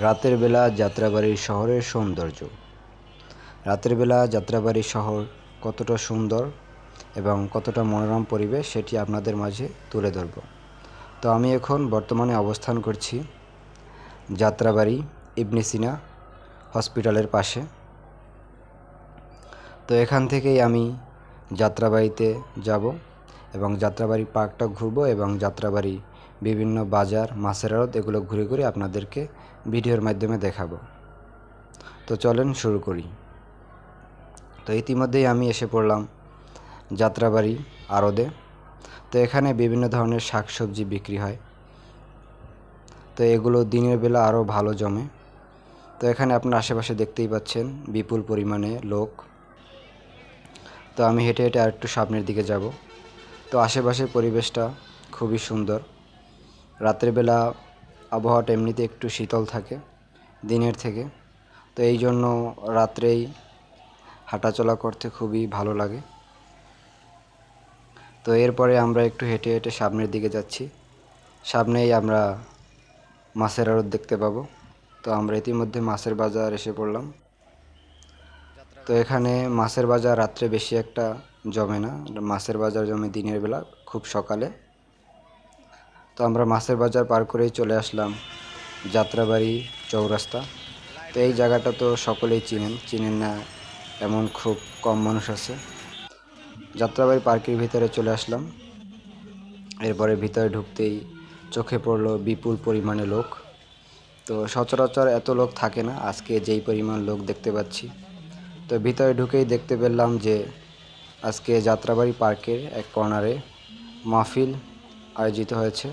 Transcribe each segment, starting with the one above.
রাতের বেলা যাত্রাবাড়ি শহরের সৌন্দর্য। রাতের বেলা যাত্রাবাড়ি শহর কতটা সুন্দর এবং কতটা মনোরম পরিবেশ সেটি আপনাদের মাঝে তুলে ধরব। তো আমি এখন বর্তমানে অবস্থান করছি যাত্রাবাড়ি ইবনে সিনা হসপিটালের পাশে। তো এখান থেকেই আমি যাত্রাবাড়িতে যাব এবং যাত্রাবাড়ি পার্কটা ঘুরবো এবং যাত্রাবাড়ি বিভিন্ন বাজার, মাছের আড়ত এগুলো ঘুরে ঘুরে আপনাদেরকে ভিডিওর মাধ্যমে দেখাবো। তো চলেন শুরু করি। তো ইতিমধ্যেই আমি এসে পড়লাম যাত্রাবাড়ি আড়দে তো এখানে বিভিন্ন ধরনের শাকসবজি বিক্রি হয়। তো এগুলো দিনের বেলা আরও ভালো জমে। তো এখানে আপনার আশেপাশে দেখতেই পাচ্ছেন বিপুল পরিমাণে লোক। তো আমি হেঁটে হেঁটে আরেকটু সামনের দিকে যাব। তো আশেপাশের পরিবেশটা খুবই সুন্দর। রাতের বেলা আবহাওয়াটা এমনিতে একটু শীতল থাকে, দিনের থেকে। তো এই জন্য রাত্রেই হাঁটাচলা করতে খুবই ভালো লাগে। তো এরপরে আমরা একটু হেঁটে হেঁটে সামনের দিকে যাচ্ছি। সামনেই আমরা মাছের আড়ত দেখতে পাবো। তো আমরা ইতিমধ্যে মাছের বাজার এসে পড়লাম। তো এখানে মাছের বাজার রাত্রে বেশি একটা জমে না। মাছের বাজার জমে দিনের বেলা, খুব সকালে। তো আমরা মাছের বাজার পার করেই চলে আসলাম। যাত্রাবাড়ি চৌরাস্তা। তো এই জায়গাটা তো সকলেই চিনেন। চিনেন না এমন খুব কম মানুষ আছে। যাত্রাবাড়ি পার্কের ভিতরে চলে আসলাম। এরপরে ভিতরে ঢুকতেই চোখে পড়ল বিপুল পরিমাণে লোক। তো সচরাচর এত লোক থাকে না, আজকে যেই পরিমাণ লোক দেখতে পাচ্ছি। তো ভিতরে ঢুকেই দেখতে পেলাম যে আজকে যাত্রাবাড়ি পার্কের এক কর্নারে মাহফিল আয়োজিত হয়েছে।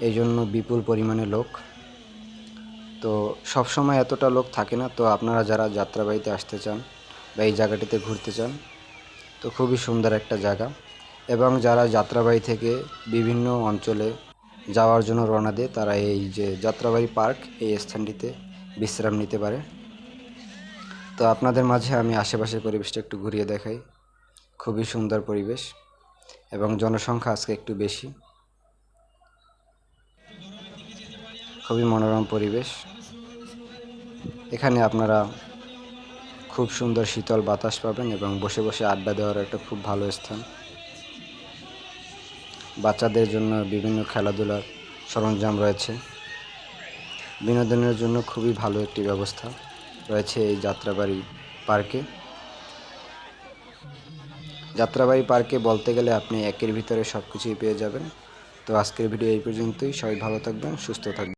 এই জন্য বিপুল পরিমাণে লোক। তো সব সময় এতটা লোক থাকে না, তো আপনারা যারা যাত্রাবাড়িতে আসতে চান বা এই জায়গাটিতে ঘুরতে চান, তো খুবই সুন্দর একটা জায়গা। এবং যারা যাত্রাবাড়ি থেকে বিভিন্ন অঞ্চলে যাওয়ার জন্য রওনা দেয়, তারা এই যে যাত্রাবাড়ি পার্ক, এই স্থানটিতে বিশ্রাম নিতে পারে। তো আপনাদের মাঝে আমি আশেপাশের পরিবেশটা একটু ঘুরিয়ে দেখাই। খুবই সুন্দর পরিবেশ। এবং জনসংখ্যা আজকে একটু বেশি। খুবই মনোরম পরিবেশ। এখানে আপনারা খুব সুন্দর শীতল বাতাস পাবেন এবং বসে বসে আড্ডা দেওয়ার একটা খুব ভালো স্থান। বাচ্চাদের জন্য বিভিন্ন খেলাধুলার সরঞ্জাম রয়েছে। বিনোদনের জন্য খুবই ভালো একটি ব্যবস্থা রয়েছে এই যাত্রাবাড়ি পার্কে। যাত্রাবাড়ি পার্কে বলতে গেলে আপনি একের ভিতরে সব কিছুই পেয়ে যাবেন। তো আজকের ভিডিও এই পর্যন্তই। সবাই ভালো থাকবেন, সুস্থ থাকবেন।